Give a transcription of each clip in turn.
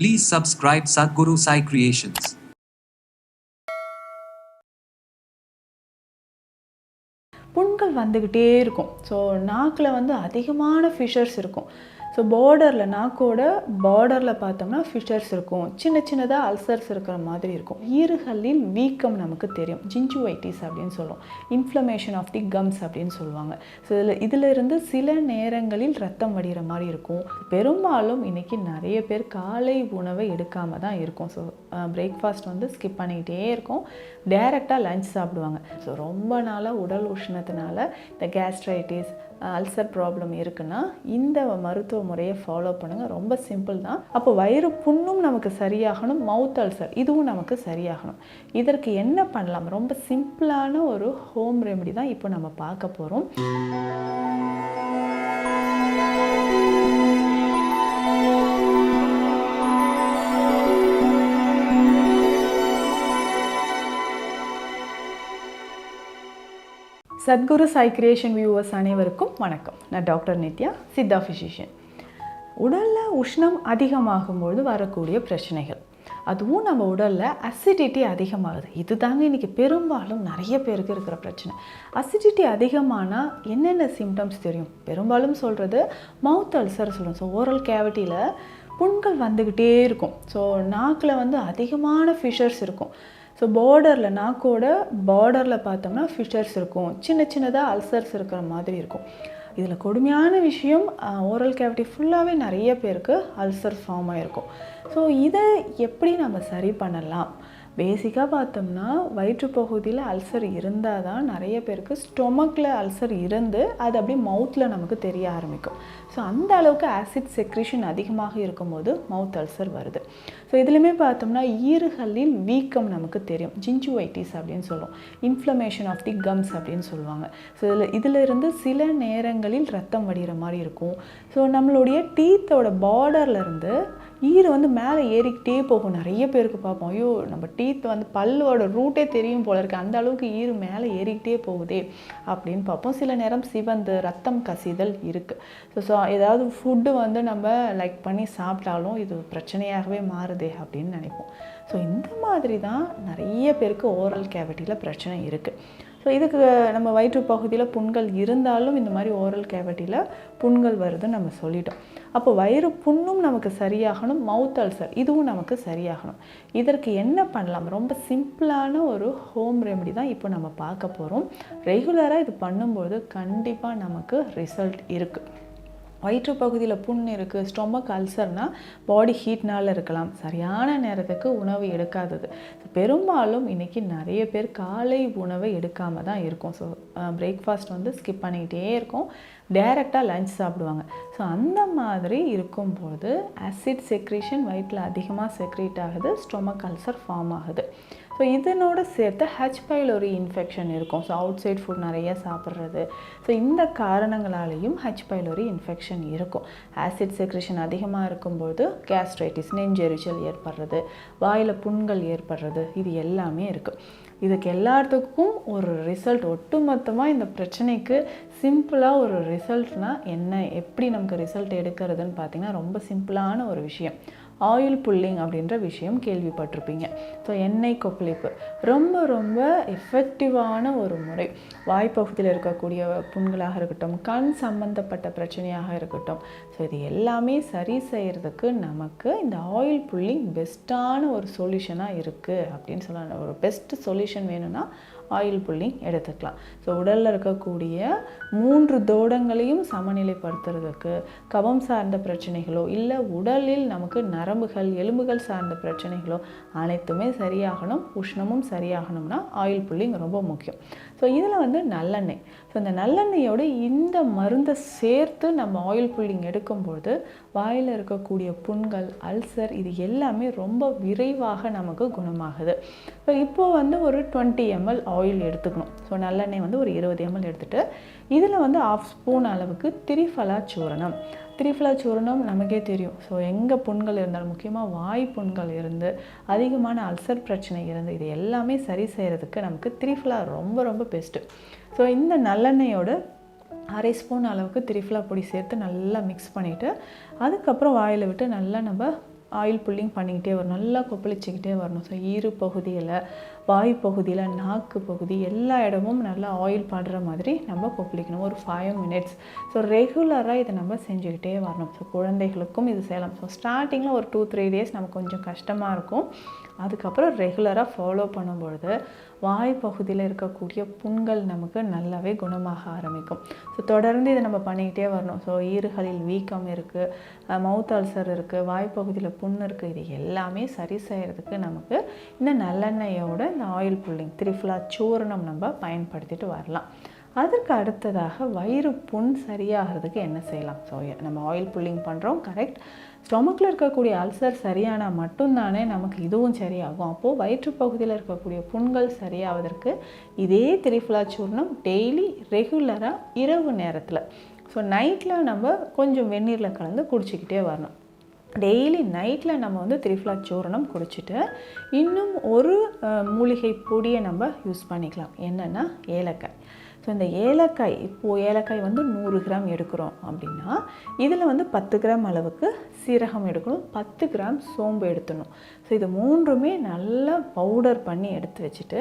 Please subscribe Sadhguru Sai Creations. புண்கள் வந்துக்கிட்டே இருக்கும் ஸோ நாக்கில் வந்து அதிகமான ஃபிஷர்ஸ் இருக்கும் ஸோ பார்டரில் நாக்கோட பார்டரில் பார்த்தோம்னா ஃபிஷர்ஸ் இருக்கும். சின்ன சின்னதாக அல்சர்ஸ் இருக்கிற மாதிரி இருக்கும். ஈறுகளில் வீக்கம் நமக்கு தெரியும். ஜிஞ்சுவைட்டிஸ் அப்படின்னு சொல்லுவோம் இன்ஃப்ளமேஷன் ஆஃப் தி கம்ஸ் அப்படின்னு சொல்லுவாங்க. ஸோ இதில் இதிலிருந்து சில நேரங்களில் ரத்தம் வடிகிற மாதிரி இருக்கும். பெரும்பாலும் இன்றைக்கி நிறைய பேர் காலை உணவை எடுக்காமல் தான் இருக்கும். ஸோ பிரேக்ஃபாஸ்ட் வந்து ஸ்கிப் பண்ணிக்கிட்டே இருக்கும். டைரெக்டாக லஞ்ச் சாப்பிடுவாங்க. ஸோ ரொம்ப நாளாக உடல் உஷ்ணத்தினால இந்த கேஸ்ட்ரைட்டிஸ் அல்சர் ப்ராப்ளம் இருக்குன்னா இந்த மருத்துவ முறையை ஃபாலோ பண்ணுங்கள் ரொம்ப சிம்பிள் தான். அப்போ வயிறு புண்ணும் நமக்கு சரியாகணும் மவுத் அல்சர் இதுவும் நமக்கு சரியாகணும். இதற்கு என்ன பண்ணலாம்? ரொம்ப சிம்பிளான ஒரு ஹோம் ரெமெடி தான் இப்போ நம்ம பார்க்க போகிறோம் சத்குரு சாய் கிரியேஷன் வியூவர்ஸ் அனைவருக்கும் வணக்கம். நான் டாக்டர் நித்யா சித்தா ஃபிசிஷியன் உடலில் உஷ்ணம் அதிகமாகும்போது வரக்கூடிய பிரச்சனைகள். அதுவும் நம்ம உடலில் அசிடிட்டி அதிகமாகுது. இது தாங்க இன்றைக்கி பெரும்பாலும் நிறைய பேருக்கு இருக்கிற பிரச்சனை. அசிடிட்டி அதிகமானால் என்னென்ன சிம்டம்ஸ் தெரியும்? பெரும்பாலும் சொல்கிறது மவுத் அல்சர் சொல்லுவோம். ஸோ ஓரல் கேவிட்டியில் புண்கள் வந்துக்கிட்டே இருக்கும். ஸோ நாக்கில் வந்து அதிகமான ஃபிஷர்ஸ் இருக்கும். ஸோ பார்டரில் நாக்கோட பார்டரில் பார்த்தோம்னா ஃபிஷர்ஸ் இருக்கும். சின்ன சின்னதாக அல்சர்ஸ் இருக்கிற மாதிரி இருக்கும். இதில் கொடுமையான விஷயம் ஓரல் கேவிட்டி ஃபுல்லாகவே நிறைய பேருக்கு அல்சர் ஃபார்ம் ஆகிருக்கும் ஸோ இதை எப்படி நம்ம சரி பண்ணலாம்? பேசிக்காக பார்த்தோம்னா வயிற்றுப்பகுதியில் அல்சர் இருந்தால் தான் நிறைய பேருக்கு ஸ்டொமக்கில் அல்சர் இருந்து அது அப்படியே மவுத்தில் நமக்கு தெரிய ஆரம்பிக்கும். ஸோ அந்த அளவுக்கு ஆசிட் செக்ரிஷன் அதிகமாக இருக்கும்போது மவுத் அல்சர் வருது. ஸோ இதுலையுமே பார்த்தோம்னா ஈறுகளில் வீக்கம் நமக்கு தெரியும். ஜிஞ்சுவைட்டிஸ் அப்படின்னு சொல்லுவோம் இன்ஃப்ளமேஷன் ஆஃப் தி கம்ஸ் அப்படின்னு சொல்லுவாங்க. ஸோ இதில் இதிலிருந்து சில நேரங்களில் ரத்தம் வடிகிற மாதிரி இருக்கும். ஸோ நம்மளுடைய டீத்தோட பார்டர்லேருந்து ஈர வந்து மேலே ஏறிக்கிட்டே போகும். நிறைய பேருக்கு பார்ப்போம். ஐயோ நம்ம டீத் வந்து பல்லோட ரூட்டே தெரியும் போல இருக்குது அந்த அளவுக்கு ஈறு மேலே ஏறிக்கிட்டே போகுதே அப்படின்னு பார்ப்போம். சில நேரம் சிவந்து ரத்தம் கசிதல் இருக்குது ஸோ ஸோ ஏதாவது ஃபுட்டு வந்து நம்ம லைக் பண்ணி சாப்பிட்டாலும் இது பிரச்சனையாகவே மாறுதே அப்படின்னு நினைப்போம். ஸோ இந்த மாதிரி தான் நிறைய பேருக்கு ஓரல் கேவிட்டியில் பிரச்சனை இருக்குது ஸோ இதுக்கு நம்ம வயிற்று பகுதியில் புண்கள் இருந்தாலும் இந்த மாதிரி ஓரல் கேவிட்டியில் புண்கள் வருதுன்னு நம்ம சொல்லிட்டோம். அப்போ வயிறு புண்ணும் நமக்கு சரியாகணும் மவுத் அல்சர் இதுவும் நமக்கு சரியாகணும். இதற்கு என்ன பண்ணலாம்? ரொம்ப சிம்பிளான ஒரு ஹோம் ரெமெடி தான் இப்போ நம்ம பார்க்க போகிறோம் ரெகுலராக இது பண்ணும்போது கண்டிப்பாக நமக்கு ரிசல்ட் இருக்குது வயிற்று பகுதியில் புண் இருக்குது ஸ்டொமக் அல்சர்னால் பாடி ஹீட்னால் இருக்கலாம். சரியான நேரத்துக்கு உணவு எடுக்காதது. பெரும்பாலும் இன்றைக்கி நிறைய பேர் காலை உணவை எடுக்காமல் தான் இருக்கும். ஸோ பிரேக்ஃபாஸ்ட் வந்து ஸ்கிப் பண்ணிக்கிட்டே இருக்கும். டைரெக்டாக லஞ்ச் சாப்பிடுவாங்க. ஸோ அந்த மாதிரி இருக்கும்போது ஆசிட் செக்ரேஷன் வயிற்றில் அதிகமாக செக்ரேட் ஆகுது ஸ்டொமக் அல்சர் ஃபார்ம் ஆகுது. ஸோ இதனோடு சேர்த்து ஹெச் பைலோரி இன்ஃபெக்ஷன் இருக்கும். ஸோ அவுட் சைட் ஃபுட் நிறைய சாப்பிட்றது. ஸோ இந்த காரணங்களாலேயும் ஹச் பைலோரி இன்ஃபெக்ஷன் இருக்கும். ஆசிட் செக்ரேஷன் அதிகமாக இருக்கும்போது கேஸ்ட்ரைட்டிஸ் நெஞ்செரிச்சல் ஏற்படுறது வாயில் புண்கள் ஏற்படுறது இது எல்லாமே இருக்குது இதுக்கு எல்லாத்துக்கும் ஒரு ரிசல்ட் ஒட்டுமொத்தமாக இந்த பிரச்சனைக்கு சிம்பிளாக ஒரு ரிசல்ட்னால் என்ன எப்படி நமக்கு ரிசல்ட் எடுக்கிறதுன்னு பார்த்தீங்கன்னா ரொம்ப சிம்பிளான ஒரு விஷயம். ஆயில் புல்லிங் அப்படின்ற விஷயம் கேள்விப்பட்டிருப்பீங்க. ஸோ எண்ணெய் கொப்பளிப்பு. ரொம்ப ரொம்ப எஃபெக்டிவான ஒரு முறை. வாய்ப்பகுதியில் இருக்கக்கூடிய புண்களாக இருக்கட்டும் கண் சம்பந்தப்பட்ட பிரச்சனையாக இருக்கட்டும் ஸோ இது எல்லாமே சரி செய்கிறதுக்கு நமக்கு இந்த ஆயில் புல்லிங் பெஸ்ட்டான ஒரு சொல்யூஷனாக இருக்குது அப்படின்னு சொல்லலாம் ஒரு பெஸ்ட்டு சொல்யூஷன் வேணும்னா ஆயில் புல்லிங் எடுத்துக்கலாம். ஸோ உடலில் இருக்கக்கூடிய மூன்று தோடங்களையும் சமநிலைப்படுத்துறதுக்கு கபம் சார்ந்த பிரச்சனைகளோ இல்லை உடலில் நமக்கு நரம்புகள் எலும்புகள் சார்ந்த பிரச்சனைகளோ அனைத்துமே சரியாகணும் உஷ்ணமும் சரியாகணும்னா ஆயில் புல்லிங் ரொம்ப முக்கியம். ஸோ இதில் வந்து நல்லெண்ணெய். ஸோ இந்த நல்லெண்ணெயோடு இந்த மருந்தை சேர்த்து நம்ம ஆயில் புல்லிங் இருக்கும்போது வாயில் இருக்கக்கூடிய புண்கள் அல்சர் இது எல்லாமே ரொம்ப விரைவாக நமக்கு குணமாகுது. ஸோ இப்போது வந்து ஒரு டுவெண்ட்டி எம்எல் ஆயில் எடுத்துக்கணும். ஸோ நல்லெண்ணெய் வந்து ஒரு இருபது எம்எல் எடுத்துகிட்டு இதில் வந்து ஆஃப் ஸ்பூன் அளவுக்கு திரிஃபலா சூரணம். திரிஃபலா சூரணம் நமக்கே தெரியும். ஸோ எங்கே புண்கள் இருந்தாலும் முக்கியமாக வாய் புண்கள் இருந்து அதிகமான அல்சர் பிரச்சனை இருந்து இது எல்லாமே சரி செய்கிறதுக்கு நமக்கு திரிஃபலா ரொம்ப ரொம்ப பெஸ்ட்டு ஸோ இந்த நல்லெண்ணெயோட அரை ஸ்பூன் அளவுக்கு திரிஃபிலா பொடி சேர்த்து நல்லா மிக்ஸ் பண்ணிவிட்டு அதுக்கப்புறம் வாயில் விட்டு நல்லா நம்ம ஆயில் புல்லிங் பண்ணிக்கிட்டே வரணும். நல்லா கொப்பளிச்சிக்கிட்டே வரணும். ஸோ இரு பகுதியில் வாய் பகுதியில் நாக்கு பகுதி எல்லா இடமும் நல்லா ஆயில் படுற மாதிரி நம்ம கொப்பளிக்கணும். ஒரு ஃபைவ் மினிட்ஸ் ஸோ ரெகுலராக இதை நம்ம செஞ்சுக்கிட்டே வரணும். ஸோ குழந்தைகளுக்கும் இது செய்யலாம். ஸோ ஸ்டார்டிங்கில் ஒரு டூ த்ரீ டேஸ் நமக்கு கொஞ்சம் கஷ்டமாக இருக்கும். அதுக்கப்புறம் ரெகுலராக ஃபாலோ பண்ணும்பொழுது வாய் பகுதியில் இருக்கக்கூடிய புண்கள் நமக்கு நல்லாவே குணமாக ஆரம்பிக்கும். ஸோ தொடர்ந்து இதை நம்ம பண்ணிக்கிட்டே வரணும். ஸோ ஈறுகளில் வீக்கம் இருக்குது மவுத் அல்சர் இருக்குது வாய்ப்பகுதியில் புண் இருக்குது இது எல்லாமே சரி செய்கிறதுக்கு நமக்கு இந்த நல்லெண்ணெயோட இந்த ஆயில் புல்லிங் திரிஃபுலா சூரணம் நம்ம பயன்படுத்திட்டு வரலாம். அதற்கு அடுத்ததாக வயிறு புண் சரியாகிறதுக்கு என்ன செய்யலாம்? ஸோ நம்ம ஆயில் புல்லிங் பண்ணுறோம் கரெக்ட் ஸ்டொமக்கில் இருக்கக்கூடிய அல்சர் சரியானால் மட்டும்தானே நமக்கு இதுவும் சரியாகும். அப்போது வயிற்றுப்பகுதியில் இருக்கக்கூடிய புண்கள் சரியாவதற்கு இதே திரிஃபுலா சூர்ணம் டெய்லி ரெகுலராக இரவு நேரத்தில். ஸோ நைட்டில் நம்ம கொஞ்சம் வெந்நீரில் கலந்து குடிச்சிக்கிட்டே வரணும். டெய்லி நைட்டில் நம்ம வந்து திரிஃப்ளா சூரணம் குடிச்சிட்டு இன்னும் ஒரு மூலிகை பொடியை நம்ம யூஸ் பண்ணிக்கலாம். என்னென்னா ஏலக்காய். ஸோ இந்த ஏலக்காய் இப்போது ஏலக்காய் வந்து நூறு கிராம் எடுக்கிறோம் அப்படின்னா இதில் வந்து பத்து கிராம் அளவுக்கு சீரகம் எடுக்கணும் பத்து கிராம் சோம்பு எடுத்துணும் ஸோ இது மூன்றுமே நல்லா பவுடர் பண்ணி எடுத்து வச்சுட்டு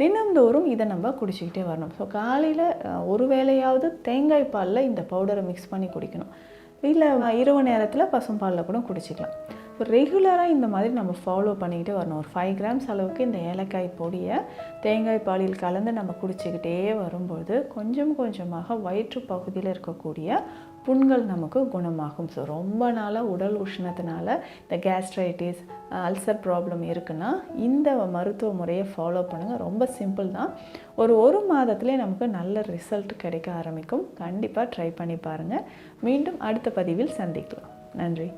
தினந்தோறும் இதை நம்ம குடிச்சிக்கிட்டே வரணும். ஸோ காலையில் ஒரு வேளையாவது தேங்காய் பாலில் இந்த பவுடரை மிக்ஸ் பண்ணி குடிக்கணும். இல்லை இரவு நேரத்தில் பசும்பாலில் கூட குடிச்சிக்கலாம். இப்போ ரெகுலராக இந்த மாதிரி நம்ம ஃபாலோ பண்ணிக்கிட்டே வரணும். ஒரு ஃபைவ் கிராம்ஸ் அளவுக்கு இந்த ஏலக்காய் பொடியை தேங்காய் பாலில் கலந்து நம்ம குடிச்சிக்கிட்டே வரும்போது கொஞ்சம் கொஞ்சமாக வயிற்று பகுதியில் இருக்கக்கூடிய புண்கள் நமக்கு குணமாகும். ஸோ ரொம்ப நாளாக உடல் உஷ்ணத்தினால இந்த கேஸ்ட்ரைட்டிஸ் அல்சர் ப்ராப்ளம் இருக்குன்னா இந்த மருத்துவ முறையை ஃபாலோ பண்ணுங்கள் ரொம்ப சிம்பிள் தான். ஒரு ஒரு மாதத்துலேயே நமக்கு நல்ல ரிசல்ட் கிடைக்க ஆரம்பிக்கும். கண்டிப்பாக ட்ரை பண்ணி பாருங்கள் மீண்டும் அடுத்த பதிவில் சந்திக்கலாம். நன்றி.